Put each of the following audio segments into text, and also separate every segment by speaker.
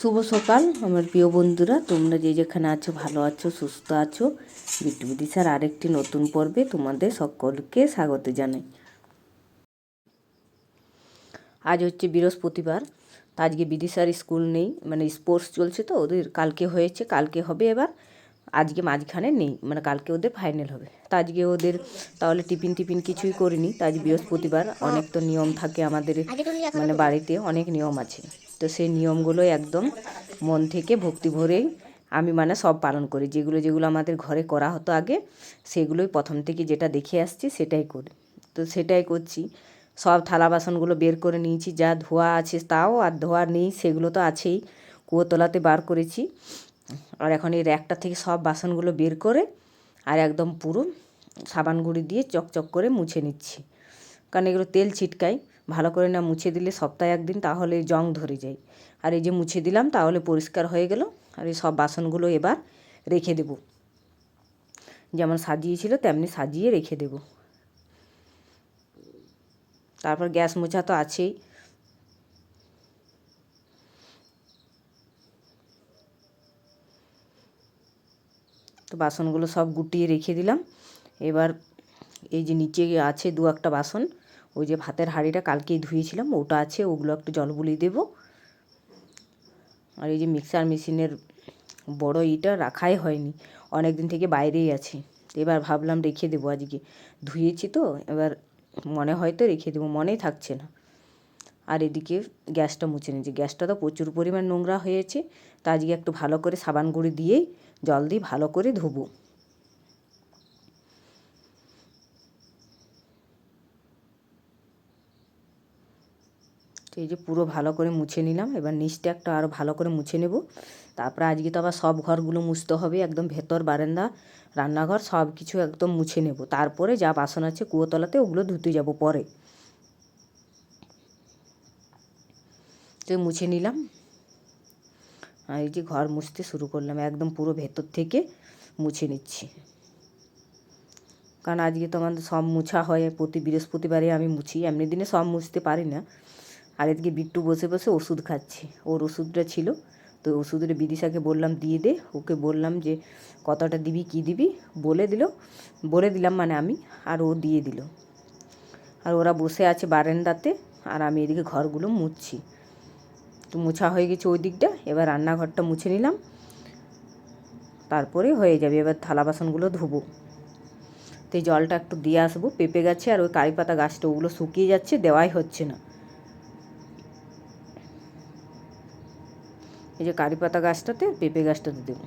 Speaker 1: শুভ সকাল আমার প্রিয় বন্ধুরা। তোমরা যে যেখানে আছো ভালো আছো সুস্থ আছো বিট্টু স্যার আরেকটি নতুন পর্বে তোমাদের সকলকে স্বাগত জানাই। আজ হচ্ছে বৃহস্পতিবার তা আজকে বিদিশার স্কুল নেই মানে স্পোর্টস চলছে তো ওদের কালকে হয়েছে কালকে হবে এবার আজকে মাঝখানে নেই মানে কালকে ওদের ফাইনাল হবে। তা আজকে ওদের তাহলে টিফিন টিফিন কিছুই করিনি তা আজ বৃহস্পতিবার অনেক তো নিয়ম থাকে আমাদের মানে বাড়িতে অনেক নিয়ম আছে। তো সেই নিয়মগুলো একদম মন থেকে ভক্তি ভরেই আমি মানে সব পালন করি। যেগুলো যেগুলো আমাদের ঘরে করা হতো আগে, সেগুলোই প্রথম থেকে যেটা দেখে আসছি সেটাই করি। তো সেটাই করছি। সব থালা বাসনগুলো বের করে নিয়েছি, যা ধোয়া আছে তাও, আর ধোয়া নেই সেগুলো তো আছেই। কুয়োতলাতে বার করেছি। আর এখন এই র্যাকটা থেকে সব বাসনগুলো বের করে, আর একদম পুরো সাবান গুঁড়ি দিয়ে চকচক করে মুছে নিচ্ছি। কারণ এগুলো তেল ছিটকায়। ভালো করে না মুছে দিলে সপ্তাহে একদিন, তাহলে জং ধরে যায়। আর এই যে মুছে দিলাম, তাহলে পরিষ্কার হয়ে গেল। আর এই সব বাসনগুলো এবার রেখে দেব। যেমন সাজিয়েছিল, তেমনি সাজিয়ে রেখে দেব। তারপর গ্যাস মোছা তো আছেই। তো বাসনগুলো সব গুটিয়ে রেখে দিলাম। এবার এই যে নিচে আছে দু একটা বাসন। ওই যে ভাতের হাঁড়িটা কালকেই ধুয়েছিলাম, ওটা আছে, ওগুলো একটু জল বুলিয়ে দেবো। আর এই যে মিক্সার মেশিনের বড় ইটা রাখাই হয়নি অনেক দিন থেকে বাইরেই আছে। এবার ভাবলাম রেখে দেবো আজকে। ধুয়েছি তো, এবার মনে হয়তো রেখে দেবো, মনেই থাকছে না। আর এদিকে গ্যাসটা মুছে নিয়েছি। গ্যাসটা তো প্রচুর পরিমাণ নোংরা হয়েছে, তা আজকে একটু ভালো করে সাবান গুঁড়ি দিয়েই জল দিয়ে ভালো করে ধুবো। এই যে পুরো ভালো করে মুছে নিলাম। এবার নিচটা একটা আরও ভালো করে মুছে নেব। তারপরে আজকে তো আবার সব ঘরগুলো মুছতে হবে, একদম ভেতর বারান্দা, রান্নাঘর সব কিছু একদম মুছে নেব। তারপরে যা বাসন আছে কুয়োতলাতে ওগুলো ধুতে যাব পরে। তো মুছে নিলাম। আর এই যে ঘর মুছতে শুরু করলাম, একদম পুরো ভেতর থেকে মুছে নিচ্ছি। কারণ আজকে তো আমাদের সব মুছা হয়, প্রতি বৃহস্পতিবারে আমি মুছি, এমনি দিনে সব মুছতে পারি না। আর এদিকে বিট্টু বসে বসে ওষুধ খাচ্ছে। ওর ওষুধটা ছিল। তো ওষুধের বিদিশাকে বললাম, দিয়ে দে। ওকে বললাম যে, কতটা দিবি, কি দিবি? বলে দিল, বলে দিলাম মানে আমি, আর ও দিয়ে দিল। আর ওরা বসে আছে বারান্দাতে, আর আমি এদিকে ঘরগুলো মুছছি। তো মোছা হয়ে গেছে ওই দিকটা, এবার রান্নাঘরটা মুছে নিলাম। তারপরে হয়ে যাবে, এবার থালা বাসনগুলো ধুবো। তো জলটা একটু দিয়ে আসব, পেঁপে গাছে আর ওই কারি পাতা গাছটা, ওগুলো শুকিয়ে যাচ্ছে, দেওয়াই হচ্ছে না। এই যে কারি পাতা গাছটাতে পেঁপে গাছটাতে দেবো।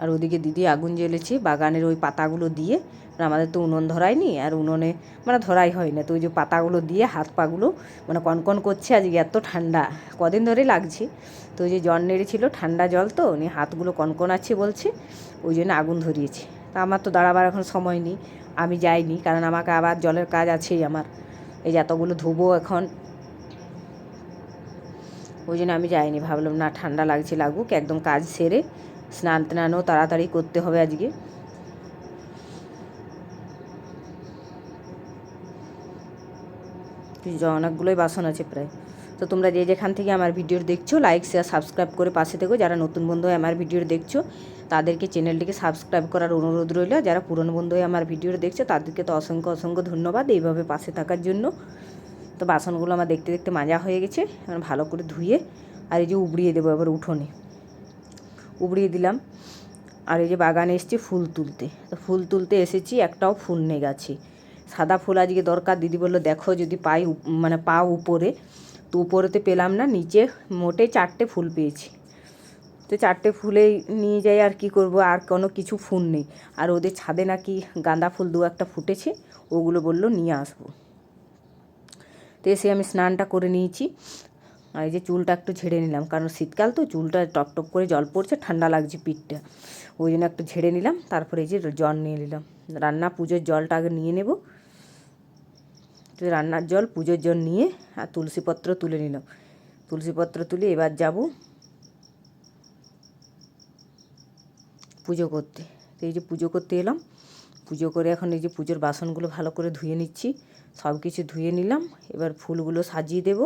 Speaker 1: আর ওদিকে দিদি আগুন জ্বেলেছে, বাগানের ওই পাতাগুলো দিয়ে আমাদের তো উনুন ধরায়নি, আর উনুনে মানে ধরাই হয় না, তো ওই যে পাতাগুলো দিয়ে হাত পাগুলো মানে কনকন করছে, আজকে এত ঠান্ডা, কদিন ধরে লাগছে। তো ওই যে জল নেড়েছিল, ঠান্ডা জল তো, নিয়ে হাতগুলো কনকন আছে বলছে, ওই জন্য আগুন ধরিয়েছে। তা আমার তো দাঁড়াবার এখন সময় নেই, আমি যাইনি, কারণ আমাকে আবার জলের কাজ আছেই আমার। এই যে এতগুলো ধুবো এখন ওই জন্য আমি যাইনি, ভাবলাম না ঠান্ডা লাগছে লাগুক, একদম কাজ সেরে স্নান টানও তাড়াতাড়ি করতে হবে আজকে। অনেকগুলোই বাসন আছে প্রায়। তো তোমরা যে যেখান থেকে আমার ভিডিও দেখছ লাইক শেয়ার সাবস্ক্রাইব করে পাশে থেকো। যারা নতুন বন্ধু হয়ে আমার ভিডিও দেখছ, তাদেরকে চ্যানেলটিকে সাবস্ক্রাইব করার অনুরোধ রইল। যারা পুরনো বন্ধু হয়ে আমার ভিডিও দেখছ, তাদেরকে তো অসংখ্য অসংখ্য ধন্যবাদ এইভাবে পাশে থাকার জন্য। তো বাসনগুলো আমার দেখতে দেখতে মাজা হয়ে গেছে, এখন ভালো করে ধুয়ে আর এই যে উবড়িয়ে দেবো এবার উঠোনে। উবড়িয়ে দিলাম। আর এই যে বাগানে এসেছি ফুল তুলতে। তো ফুল তুলতে এসেছি, একটাও ফুল নেই গাছে। সাদা ফুল আজকে দরকার, দিদি বলল, দেখো যদি পাই মানে পা উপরে। তো উপরেতে পেলাম না, নিচে মোটে চারটে ফুল পেয়েছি। তো চারটে ফুলে নিয়ে যাই আর কি করব, আর কোনো কিছু ফুল নেই। আর ওদের ছাদে নাকি গাঁদা ফুল দু একটা ফুটেছে, ওগুলো বলল নিয়ে আসব। তো এসে আমি স্নানটা করে নিয়েছি। আর এই যে চুলটা একটু ঝেড়ে নিলাম, কারণ শীতকাল তো চুলটা টপ টপ করে জল পড়ছে, ঠান্ডা লাগছে পিঠটা। ওই জন্য একটু ঝেড়ে নিলাম, তারপরে এই যে জল নিয়ে নিলাম। রান্না পুজোর জলটা আগে নিয়ে নেব। তো রান্নার জল, পুজোর জল নিয়ে আর তুলসীপত্র তুলে নিলাম। তুলসীপত্র তুলে এবার যাব পুজো করতে। তো এই যে পুজো করতে এলাম। পুজো করে এখন এই যে পুজোর বাসনগুলো ভালো করে ধুয়ে নিচ্ছি। সব কিছু ধুয়ে নিলাম, এবার ফুলগুলো সাজিয়ে দেব।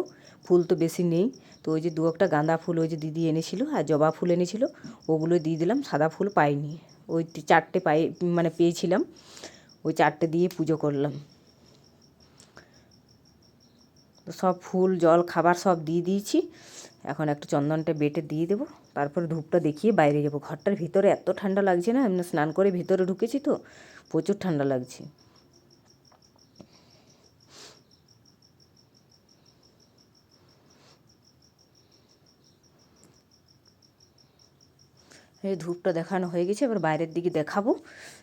Speaker 1: ফুল তো বেশি নেই, তো ওই যে দু একটা গাঁদা ফুল ওই যে দিদি এনেছিল আর জবা ফুল এনেছিল, ওগুলো দিয়ে দিলাম, সাদা ফুল পাইনি। ওই চারটে পাই মানে পেয়েছিলাম, ওই চারটে দিয়ে পুজো করলাম। সব ফুল, জল, খাবার সব দিয়ে দিয়েছি, এখন একটু চন্দনটা বেটে দিয়ে দেবো, তারপরে ধূপটা দেখিয়ে বাইরে যাব। ঘরটার ভিতরে এত ঠান্ডা লাগছে না, এমনি স্নান করে ভিতরে ঢুকেছি তো প্রচুর ঠান্ডা লাগছে। এই ধূপটা দেখানো হয়ে গেছে, এবার বাইরের দিকে দেখাবো।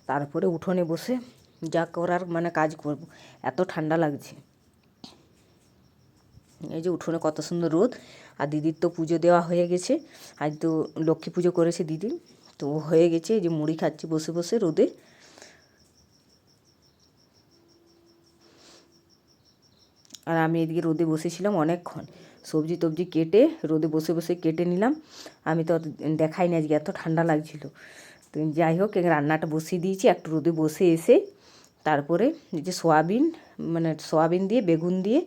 Speaker 1: তারপরে উঠোনে বসে যা করার মানে কাজ করব। এত ঠান্ডা লাগছে। এই যে উঠোনে কত সুন্দর রোদ, আর দিদির তো পুজো দেওয়া হয়ে গেছে। আজ তো লক্ষ্মী পুজো করেছে দিদি। তো হয়ে গেছে, এই যে মুড়ি খাচ্ছি বসে বসে রোদে। আর আমি এদিকে রোদে বসেছিলাম অনেকক্ষণ। সবজি টবজি কেটে রোদে বসে বসে কেটে নিলাম। আমি তো দেখাই না আজকে, এত ঠান্ডা লাগছিল। তো যাই হোক রান্নাটা বসিয়ে দিয়েছি, একটু রোদে বসে এসে তারপরে যে সোয়াবিন মানে সোয়াবিন দিয়ে, বেগুন দিয়ে,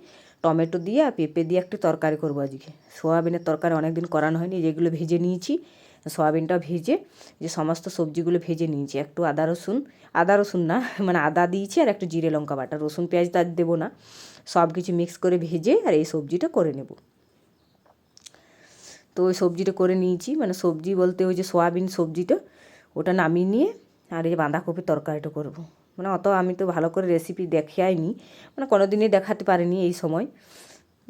Speaker 1: টমেটো দিয়ে আর পেঁপে দিয়ে একটা তরকারি করব আজকে। সোয়াবিনের তরকারি অনেক দিন করানো হয়নি, যেগুলো ভেজে নিয়েছি সোয়াবিনটা ভেজে যে সমস্ত সবজিগুলো ভেজে নিয়েছি একটু আদা রসুন আদা রসুন না মানে আদা দিয়েছি আর একটু জিরে লঙ্কা বাটা রসুন পেঁয়াজ তার দেবো না সব কিছু মিক্স করে ভেজে আর এই সবজিটা করে নেব। তো ওই সবজিটা করে নিয়েছি মানে সবজি বলতে ওই যে সোয়াবিন সবজিটা ওটা নামিয়ে নিয়ে আর এই বাঁধাকপির তরকারিটা করব। মানে অত আমি তো ভালো করে রেসিপি দেখাইনি মানে কোনো দিনই দেখাতে পারিনি এই সময়।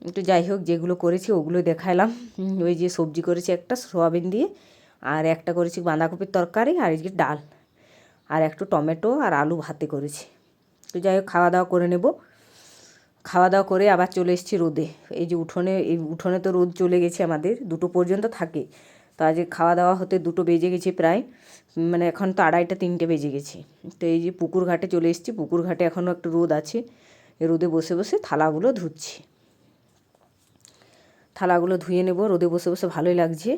Speaker 1: একটু যাই হোক যেগুলো করেছি ওগুলো দেখালাম উম, ওই যে সবজি করেছি একটা সোয়াবিন দিয়ে আর একটা করেছি বাঁধাকপির তরকারি আর এই যে ডাল। আর একটু টমেটো আর আলু ভাতে করেছি। তো যাই হোক খাওয়া দাওয়া করে নেব। খাওয়া দাওয়া করে আবার চলে এসেছি রোদে। এই যে উঠোনে, এই উঠোনে তো রোদ চলে গেছে আমাদের, দুটো পর্যন্ত থাকে। তো আজ খাওয়া দাওয়া হতে দুটো বেজে গেছে প্রায়। মানে এখন তো আড়াইটা, তিনটে বেজে গেছে। তো এই যে পুকুর ঘাটে চলে এসেছি। পুকুর ঘাটে এখনও একটু রোদ আছে। রোদে বসে বসে থালাগুলো ধুচ্ছি। থালাগুলো ধুয়ে নেব। রোদে বসে বসে ভালোই লাগছে।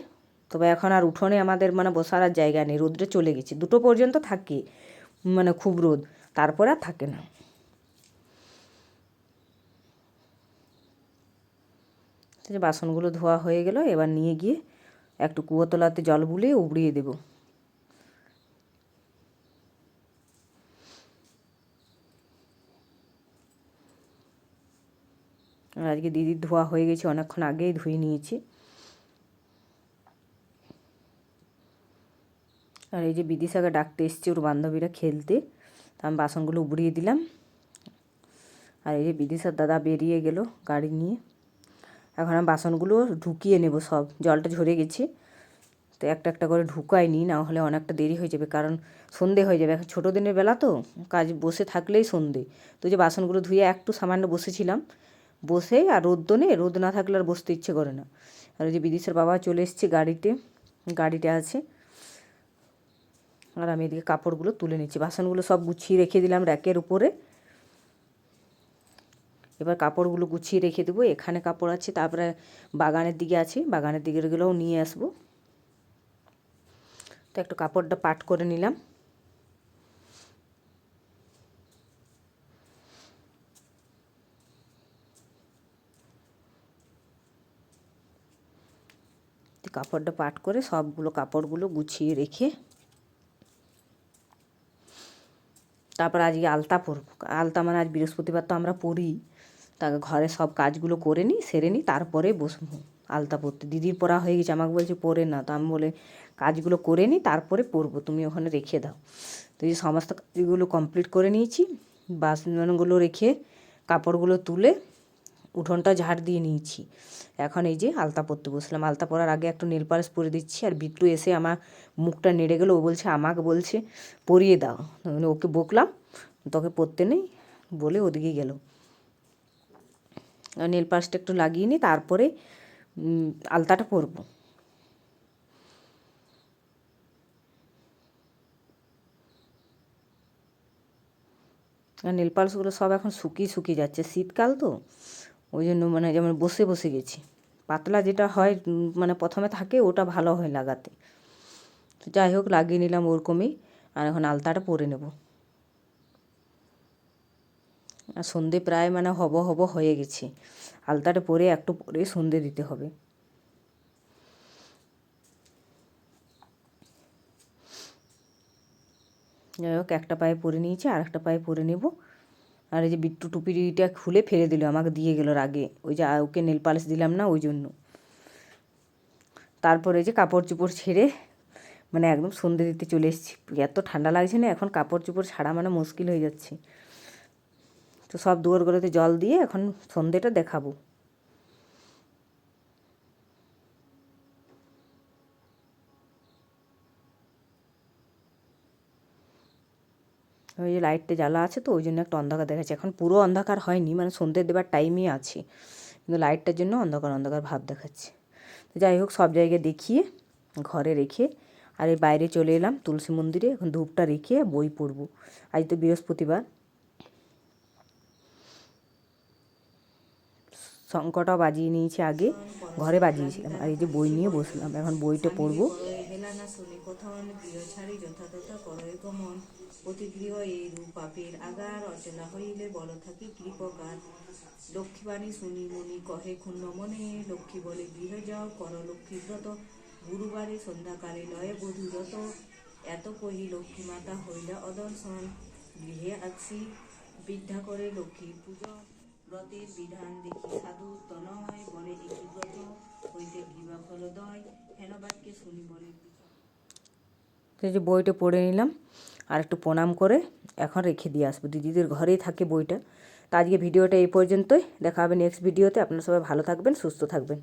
Speaker 1: তবে এখন আর উঠোনে আমাদের মানে বসার আর জায়গা নেই। রোদটা চলে গেছে। দুটো পর্যন্ত থাকে মানে খুব রোদ। তারপরে আর থাকে না। যে বাসনগুলো ধোয়া হয়ে গেল, এবার নিয়ে গিয়ে একটু কুয়োতলাতে জল বুলিয়ে উবড়িয়ে দেবো। আজকে দিদির ধোয়া হয়ে গেছে, অনেকক্ষণ আগেই ধুয়ে নিয়েছি। আর এই যে বিদিশাকে ডাকতে এসছে ওর বান্ধবীরা খেলতে, তা আমি বাসনগুলো উবড়িয়ে দিলাম। আর এই যে বিদিশার দাদা বেরিয়ে গেল গাড়ি নিয়ে। এখন আমি বাসনগুলো ঢুকিয়ে নেব সব, জলটা ঝরে গেছে। তো একটা একটা করে ঢুকাই নি না হলে অনেকটা দেরি হয়ে যাবে, কারণ সন্ধে হয়ে যাবে। এখন ছোটো দিনের বেলা তো, কাজ বসে থাকলেই সন্ধে। তো যে বাসনগুলো ধুয়ে একটু সামান্য বসেছিলাম, বসে আর রোদ নেই রোদ না থাকলে আর বসতে ইচ্ছে করে না। আর ওই যে বিদিশের বাবা চলে এসছে গাড়িতে গাড়িটা আছে। আর আমি এদিকে কাপড়গুলো তুলে নিচ্ছি। বাসনগুলো সব গুছিয়ে রেখে দিলাম র্যাকের উপরে। এবার কাপড়গুলো গুছিয়ে রেখে দেবো। এখানে কাপড় আছে, তারপরে বাগানের দিকে আছে। বাগানের দিকের গুলোও নিয়ে আসব। তো একটু কাপড়টা পাট করে নিলাম। কাপড়টা পাট করে সবগুলো কাপড়গুলো গুছিয়ে রেখে তারপর আজকে আলতা পরব। আলতা মানে আজ বৃহস্পতিবার তো আমরা পড়ি তাকে ঘরে সব কাজগুলো করে নিই, সেরে নিই, তারপরে বসবো আলতা পরতে। দিদির পরা হয়ে গেছে, আমাকে বলছে পরে না। তো আমি বলে, কাজগুলো করে নিই, তারপরে পরবো, তুমি ওখানে রেখে দাও। তো এই সমস্ত কাজগুলো কমপ্লিট করে নিয়েছি। বাসনগুলো রেখে, কাপড়গুলো তুলে উঠোনটা ঝাড় দিয়ে নিয়েছি। এখন এই যে আলতা পরতে বসলাম। আলতা পরার আগে একটু নেল পালিশ পরে দিচ্ছি আর বিট্টু এসে আমার মুখটা নেড়ে গেলো। ও বলছে, আমাকে বলছে, পরিয়ে দাও। মানে ওকে বকলাম, তোকে পরতে নেই বলে ওদিকে গেল। নেল পালিশটা একটু লাগিয়ে নিই, তারপরে আলতাটা পরবো। নেল পালিশগুলো সব এখন শুকিয়ে শুকিয়ে যাচ্ছে। শীতকাল তো। ওই জন্য মানে যেমন বসে বসে গেছি। পাতলা যেটা হয় মানে প্রথমে থাকে, ওটা ভালো হয় লাগাতে। তো যাই হোক, লাগিয়ে নিলাম ওরকমই, আর এখন আলতাটা পরে নেব। আর সন্ধে প্রায় মানে হব হব হয়ে গেছে। আলতাটা পরে একটু পরে সন্ধে দিতে হবে। যাই হোক, একটা পায়ে পরে নিয়েছি আর একটা পায়ে পরে নেব। আর এই যে বিট্টু টুপিটা খুলে ফেলে দিল, আমাকে দিয়ে গেল রাগে। ওই যে ওকে নেল পালিশ দিলাম না ওই জন্য। তারপরে যে কাপড় চোপড় ছেড়ে মানে একদম সন্ধে দিতে চলে এসেছি। এত ঠান্ডা লাগছে না, এখন কাপড় চোপড় ছাড়া মানে মুশকিল হয়ে যাচ্ছে। তো সব দুয়ারগুলোতে জল দিয়ে এখন সন্ধেটা দেখাবো। ওই যে লাইটটা জ্বালা আছে তো, ওই জন্য একটা অন্ধকার দেখাচ্ছে। এখন পুরো অন্ধকার হয়নি মানে সন্ধ্যে দেবার টাইমই আছে। কিন্তু লাইটটার জন্য অন্ধকার অন্ধকার ভাব দেখাচ্ছে। তো যাই হোক, সব জায়গায় দেখিয়ে, ঘরে রেখে, আর এই বাইরে চলে এলাম তুলসী মন্দিরে। এখন ধূপটা রেখে বই পড়ব। আজ তো বৃহস্পতিবার শঙ্কটা বাজিয়ে নিয়েছি আগে, ঘরে বাজিয়েছিলাম। আর এই যে বই নিয়ে বসলাম, এখন বইটা পড়ব।
Speaker 2: হেলা শুনি কথন গৃহ ছাড়ি যথাতথা করয় গমন অতি গৃহ এই রূপ পাপের আগার অচলা হইলে বল থাকি কৃপকার লক্ষ্মীবাণী শুনি মুনি কহে ক্ষুণ্ণ মনে লক্ষ্মী বলে গৃহ যাও কর লক্ষ্মী ব্রত গুরুবারে সন্ধ্যাকালে লয়ে বধূরত এত কহি লক্ষ্মী মাতা হইলা অদর্শন গৃহে আসি বিদ্যা করে লক্ষ্মী পূজা ব্রতের বিধান দেখি সাধু তনয় বলে একটি ব্রত হইতে হেন বাক্যে শুনি বলে।
Speaker 1: যে বইটা পড়ে নিলাম, আর একটু প্রণাম করে এখন রেখে দিয়ে আসব। দিদিদের ঘরেই থাকে বইটা। তো আজকে ভিডিওটা এই পর্যন্তই। দেখা হবে নেক্সট ভিডিওতে আপনারা সবাই ভালো থাকবেন, সুস্থ থাকবেন।